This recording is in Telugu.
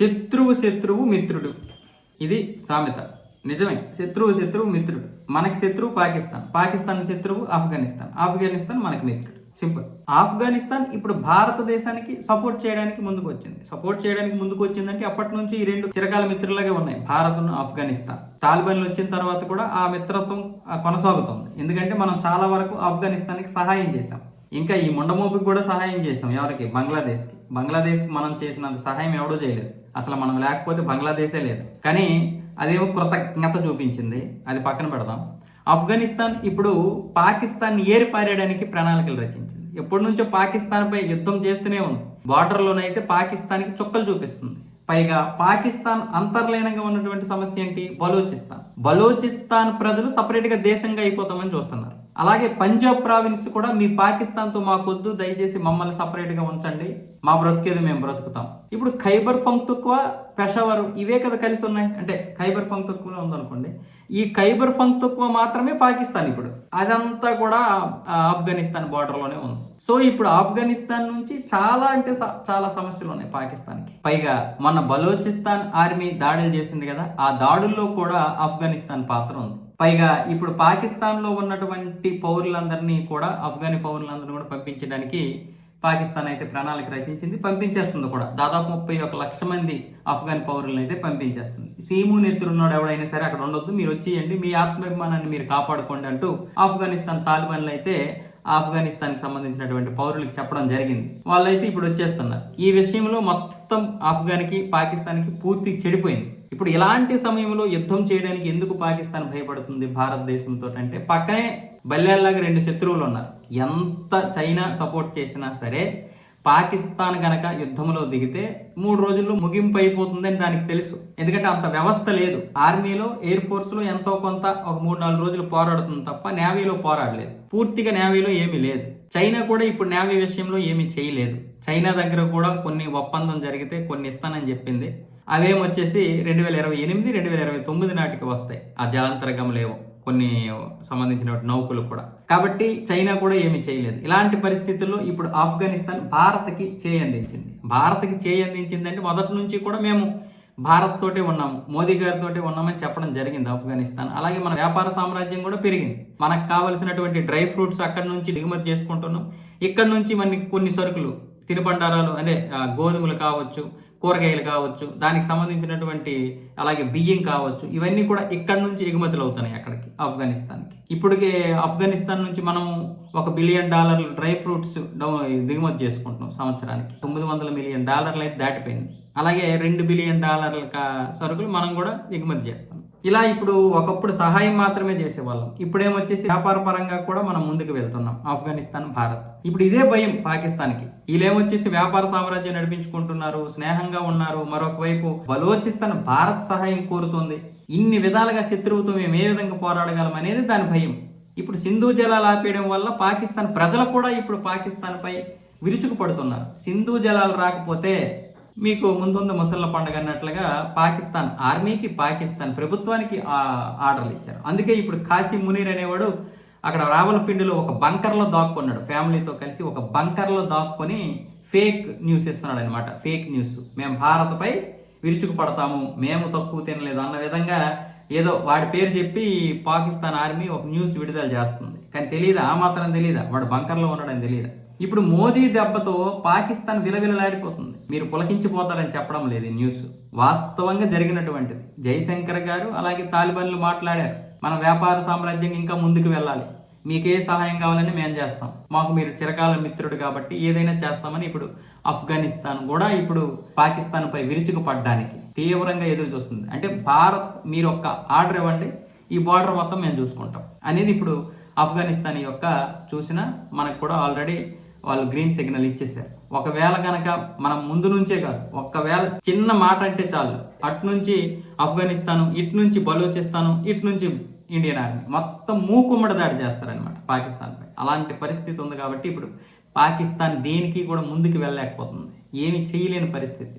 శత్రువు శత్రువు మిత్రుడు. ఇది సామెత. నిజమే. శత్రువు శత్రువు మిత్రుడు. మనకి శత్రువు పాకిస్తాన్. పాకిస్తాన్ శత్రువు ఆఫ్ఘనిస్తాన్. ఆఫ్ఘనిస్తాన్ మనకి మిత్రుడు. సింపుల్. ఆఫ్ఘనిస్తాన్ ఇప్పుడు భారతదేశానికి సపోర్ట్ చేయడానికి ముందుకు వచ్చింది. సపోర్ట్ చేయడానికి ముందుకు వచ్చిందంటే అప్పటి నుంచి ఈ రెండు చిరకాల మిత్రులాగే ఉన్నాయి. భారత్ ఆఫ్ఘనిస్తాన్. తాలిబాన్లు వచ్చిన తర్వాత కూడా ఆ మిత్రత్వం కొనసాగుతుంది. ఎందుకంటే మనం చాలా వరకు ఆఫ్ఘనిస్తాన్కి సహాయం చేశాం. ఇంకా ఈ ముండమోపికి కూడా సహాయం చేసాం ఎవరికి? బంగ్లాదేశ్కి. బంగ్లాదేశ్కి మనం చేసినంత సహాయం ఎవడో చేయలేదు. అసలు మనం లేకపోతే బంగ్లాదేశే లేదు. కానీ అదేమో కృతజ్ఞత చూపించింది. అది పక్కన పెడదాం. ఆఫ్ఘనిస్తాన్ ఇప్పుడు పాకిస్తాన్ ఏరి పారేయడానికి ప్రణాళికలు రచించింది. ఎప్పటి నుంచో పాకిస్తాన్పై యుద్ధం చేస్తూనే ఉంది. బార్డర్లోనైతే పాకిస్తాన్కి చుక్కలు చూపిస్తుంది. పైగా పాకిస్తాన్ అంతర్లీనంగా ఉన్నటువంటి సమస్య ఏంటి? బలూచిస్తాన్. బలూచిస్తాన్ ప్రజలు సపరేట్గా దేశంగా అయిపోతామని చూస్తున్నారు. అలాగే పంజాబ్ ప్రావిన్స్ కూడా మీ పాకిస్తాన్తో మాకొద్దు దయచేసి మమ్మల్ని సపరేట్గా ఉంచండి. మా బ్రతికేది మేము బ్రతుకుతాం. ఇప్పుడు ఖైబర్ ఫంక్తుక్వ పెషావర్ ఇవే కదా కలిసి ఉన్నాయి. అంటే ఖైబర్ ఫంక్తుక్వలో ఉందనుకోండి. ఈ ఖైబర్ ఫంక్తుక్వ మాత్రమే పాకిస్తాన్ ఇప్పుడు. అదంతా కూడా ఆఫ్ఘనిస్తాన్ బార్డర్లోనే ఉంది. సో ఇప్పుడు ఆఫ్ఘనిస్తాన్ నుంచి చాలా అంటే స- చాలా సమస్యలు ఉన్నాయి పాకిస్తాన్కి. పైగా మన బలోచిస్తాన్ ఆర్మీ దాడులు చేసింది కదా ఆ దాడుల్లో కూడా ఆఫ్ఘనిస్తాన్ పాత్ర ఉంది. పైగా ఇప్పుడు పాకిస్తాన్లో ఉన్నటువంటి పౌరులందరినీ కూడా ఆఫ్ఘని పౌరులందరినీ కూడా పంపించడానికి పాకిస్తాన్ అయితే ప్రణాళిక రచించింది పంపించేస్తుంది కూడా. దాదాపు ముప్పై ఒక లక్ష మంది ఆఫ్ఘన్ పౌరులను అయితే పంపించేస్తుంది. సీము నెత్తురున్నాడు ఎవడైనా సరే అక్కడ ఉండొద్దు మీరు వచ్చేయండి మీ ఆత్మాభిమానాన్ని మీరు కాపాడుకోండి అంటూ ఆఫ్ఘనిస్తాన్ తాలిబాన్లు అయితే ఆఫ్ఘనిస్తాన్కి సంబంధించినటువంటి పౌరులకు చెప్పడం జరిగింది. వాళ్ళైతే ఇప్పుడు వచ్చేస్తున్నారు. ఈ విషయంలో మొత్తం ఆఫ్ఘన్కి పాకిస్తాన్కి పూర్తి చెడిపోయింది. ఇప్పుడు ఇలాంటి సమయంలో యుద్ధం చేయడానికి ఎందుకు పాకిస్తాన్ భయపడుతుంది భారతదేశంతో అంటే పక్కనే బల్లెల్లాగా రెండు శత్రువులు ఉన్నారు. ఎంత చైనా సపోర్ట్ చేసినా సరే పాకిస్తాన్ గనక యుద్ధంలో దిగితే మూడు రోజుల్లో ముగింపు అయిపోతుందని దానికి తెలుసు. ఎందుకంటే అంత వ్యవస్థ లేదు. ఆర్మీలో ఎయిర్ ఫోర్స్లో ఎంతో కొంత ఒక మూడు నాలుగు రోజులు పోరాడుతుంది తప్ప నేవీలో పోరాడలేదు. పూర్తిగా నేవీలో ఏమీ లేదు. చైనా కూడా ఇప్పుడు నేవీ విషయంలో ఏమీ చేయలేదు. చైనా దగ్గర కూడా కొన్ని ఒప్పందం జరిగితే కొన్ని ఇస్తానని చెప్పింది. అవేమొచ్చేసి రెండు వేల ఇరవై ఎనిమిది రెండు వేల ఇరవై తొమ్మిది నాటికి వస్తాయి. ఆ జలాంతర్గములేవో కొన్ని సంబంధించిన నౌకలు కూడా. కాబట్టి చైనా కూడా ఏమీ చేయలేదు. ఇలాంటి పరిస్థితుల్లో ఇప్పుడు ఆఫ్ఘనిస్తాన్ భారత్కి చేయి అందించింది భారత్కి చేయి అందించింది అంటే మొదటి నుంచి కూడా మేము భారత్ తోటే ఉన్నాము మోదీ గారితోటే ఉన్నామని చెప్పడం జరిగింది ఆఫ్ఘనిస్తాన్. అలాగే మన వ్యాపార సామ్రాజ్యం కూడా పెరిగింది. మనకు కావలసినటువంటి డ్రై ఫ్రూట్స్ అక్కడి నుంచి దిగుమతి చేసుకుంటున్నాం. ఇక్కడ నుంచి మన కొన్ని సరుకులు తినుబండారాలు అంటే గోధుమలు కావచ్చు కూరగాయలు కావచ్చు దానికి సంబంధించినటువంటి అలాగే బియ్యం కావచ్చు ఇవన్నీ కూడా ఇక్కడ నుంచి ఎగుమతులు అవుతున్నాయి అక్కడికి ఆఫ్ఘనిస్తాన్కి. ఇప్పటికే ఆఫ్ఘనిస్తాన్ నుంచి మనం ఒక బిలియన్ డాలర్లు డ్రై ఫ్రూట్స్ దిగుమతి చేసుకుంటున్నాం సంవత్సరానికి. తొమ్మిది వందల మిలియన్ డాలర్లు అయితే దాటిపోయింది. అలాగే రెండు బిలియన్ డాలర్ల సరుకులు మనం కూడా ఎగుమతి చేస్తాం. ఇలా ఇప్పుడు ఒకప్పుడు సహాయం మాత్రమే చేసేవాళ్ళం. ఇప్పుడేమొచ్చేసి వ్యాపార పరంగా కూడా మనం ముందుకు వెళ్తున్నాం. ఆఫ్ఘనిస్తాన్ భారత్. ఇప్పుడు ఇదే భయం పాకిస్తాన్కి. వీళ్ళేమొచ్చేసి వ్యాపార సామ్రాజ్యం నడిపించుకుంటున్నారు స్నేహంగా ఉన్నారు మరొక వైపు బలోచిస్తాన్ భారత్ సహాయం కోరుతోంది. ఇన్ని విధాలుగా శత్రువుతో మేము ఏ విధంగా పోరాడగలం అనేది దాని భయం. ఇప్పుడు సింధు జలాలు ఆపేయడం వల్ల పాకిస్తాన్ ప్రజలు కూడా ఇప్పుడు పాకిస్తాన్పై విరుచుకుపడుతున్నారు. సింధు జలాలు రాకపోతే మీకు ముందుంది ముసళ్ళ పండుగ అన్నట్లుగా పాకిస్తాన్ ఆర్మీకి పాకిస్తాన్ ప్రభుత్వానికి ఆర్డర్లు ఇచ్చారు. అందుకే ఇప్పుడు కాశీ మునీర్ అనేవాడు అక్కడ రావలపిండిలో ఒక బంకర్లో దాక్కున్నాడు. ఫ్యామిలీతో కలిసి ఒక బంకర్లో దాక్కొని ఫేక్ న్యూస్ ఇస్తున్నాడు అనమాట ఫేక్ న్యూస్. మేము భారత్పై విరుచుకుపడతాము. మేము తక్కువ తినలేదు అన్న విధంగా ఏదో వాడి పేరు చెప్పి పాకిస్తాన్ ఆర్మీ ఒక న్యూస్ విడుదల చేస్తుంది. కానీ తెలియదా ఆ మాత్రం తెలియదా వాడు బంకర్లో ఉన్నాడని తెలియదా ఇప్పుడు మోదీ దెబ్బతో పాకిస్తాన్ విలవిలలాడిపోతుంది. మీరు పులకించిపోతారని చెప్పడం లేదు న్యూస్. వాస్తవంగా జరిగినటువంటిది. జయశంకర్ గారు అలాగే తాలిబాన్లు మాట్లాడారు. మన వ్యాపార సామ్రాజ్యం ఇంకా ముందుకు వెళ్ళాలి. మీకు ఏ సహాయం కావాలని మేము చేస్తాం. మాకు మీరు చిరకాల మిత్రుడు కాబట్టి ఏదైనా చేస్తామని ఇప్పుడు ఆఫ్ఘనిస్తాన్ కూడా ఇప్పుడు పాకిస్తాన్పై విరుచుకుపడడానికి తీవ్రంగా ఎదురు చూస్తుంది. అంటే భారత్ మీరు ఒక ఆర్డర్ ఇవ్వండి. ఈ బార్డర్ మొత్తం మేము చూసుకుంటాం. అనేది ఇప్పుడు ఆఫ్ఘనిస్తాన్ యొక్క చూసిన మనకు కూడా ఆల్రెడీ వాళ్ళు గ్రీన్ సిగ్నల్ ఇచ్చేసారు ఒకవేళ కనుక మనం ముందు నుంచే కాదు ఒకవేళ చిన్న మాట అంటే చాలు. అటు నుంచి ఆఫ్ఘనిస్తాను ఇటు నుంచి బలూచిస్తాను ఇటు నుంచి ఇండియన్ ఆర్మీ. మొత్తం మూకుమ్మడి దాడి చేస్తారనమాట పాకిస్తాన్పై అలాంటి పరిస్థితి ఉంది కాబట్టి ఇప్పుడు పాకిస్తాన్ దేనికి కూడా ముందుకు వెళ్ళలేకపోతుంది. ఏమి చేయలేని పరిస్థితి.